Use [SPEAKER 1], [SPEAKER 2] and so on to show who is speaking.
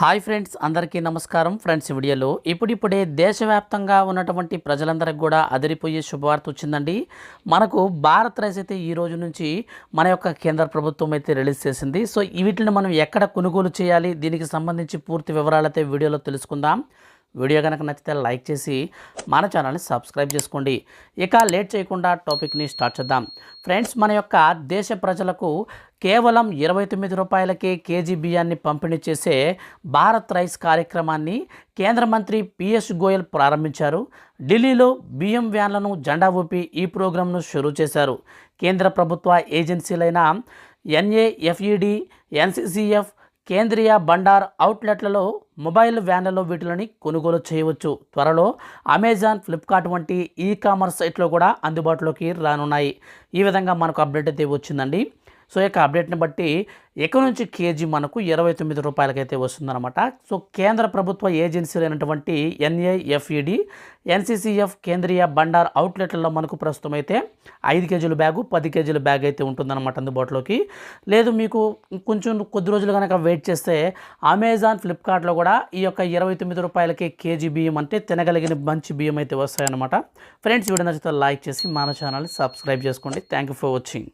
[SPEAKER 1] Hi friends అందరికీ నమస్కారం. Friends వీడియోలో ఇప్పుడిప్పుడే దేశవ్యాప్తంగా ఉన్నటువంటి ప్రజలందరికీ కూడా అదిరిపోయే శుభవార్త వచ్చిందండి. మనకు భారత్ రైస్ అయితే ఈ రోజు నుంచి మన యొక్క కేంద్ర ప్రభుత్వం అయితే రిలీజ్ చేసింది. సో వీటిని మనం ఎక్కడ కొనుగోలు చేయాలి? దీనికి సంబంధించి పూర్తి వివరాలు అయితే వీడియోలో తెలుసుకుందాం. వీడియో కనుక నచ్చితే లైక్ చేసి మన ఛానల్ని సబ్స్క్రైబ్ చేసుకోండి. ఇక లేట్ చేయకుండా టాపిక్ని స్టార్ట్ చేద్దాం. ఫ్రెండ్స్ మన యొక్క దేశ ప్రజలకు కేవలం ఇరవై తొమ్మిది రూపాయలకే కేజీ బియ్యాన్ని పంపిణీ చేసే భారత్ రైస్ కార్యక్రమాన్ని కేంద్ర మంత్రి పీయూష్ గోయల్ ప్రారంభించారు. ఢిల్లీలో బియ్యం వ్యాన్లను జెండా ఊపి ఈ ప్రోగ్రాంను షురూ చేశారు. కేంద్ర ప్రభుత్వ ఏజెన్సీలైన ఎన్ఏఎఫ్ఈడి ఎన్సిసిఎఫ్ కేంద్రీయ బండార్ అవుట్లెట్లలో మొబైల్ వ్యాన్లలో వీటిని కొనుగోలు చేయవచ్చు. త్వరలో అమెజాన్ ఫ్లిప్కార్ట్ వంటి ఈ కామర్స్ సైట్లో కూడా అందుబాటులోకి రానున్నాయి. ఈ విధంగా మనకు అప్డేట్ అయితే వచ్చిందండి. సో యొక్క అప్డేట్ని బట్టి ఎక్కడి నుంచి కేజీ మనకు ఇరవై తొమ్మిది రూపాయలకైతే వస్తుందన్నమాట. సో కేంద్ర ప్రభుత్వ ఏజెన్సీలు అయినటువంటి ఎన్ఏఎఫ్ఈడి ఎన్సీసీఎఫ్ కేంద్రీయ బండార్ అవుట్లెట్లలో మనకు ప్రస్తుతం అయితే ఐదు కేజీల బ్యాగు పది కేజీల బ్యాగ్ అయితే ఉంటుందన్నమాట అందుబాటులోకి. లేదు మీకు కొంచెం కొద్ది రోజులు కనుక వెయిట్ చేస్తే అమెజాన్ ఫ్లిప్కార్ట్లో కూడా ఈ యొక్క ఇరవై తొమ్మిది రూపాయలకే కేజీ బియ్యం అంటే తినగలిగిన మంచి బియ్యం అయితే వస్తాయన్నమాట. ఫ్రెండ్స్ వీడియో నచ్చితే లైక్ చేసి మన ఛానల్ని సబ్స్క్రైబ్ చేసుకోండి. Thank you for watching.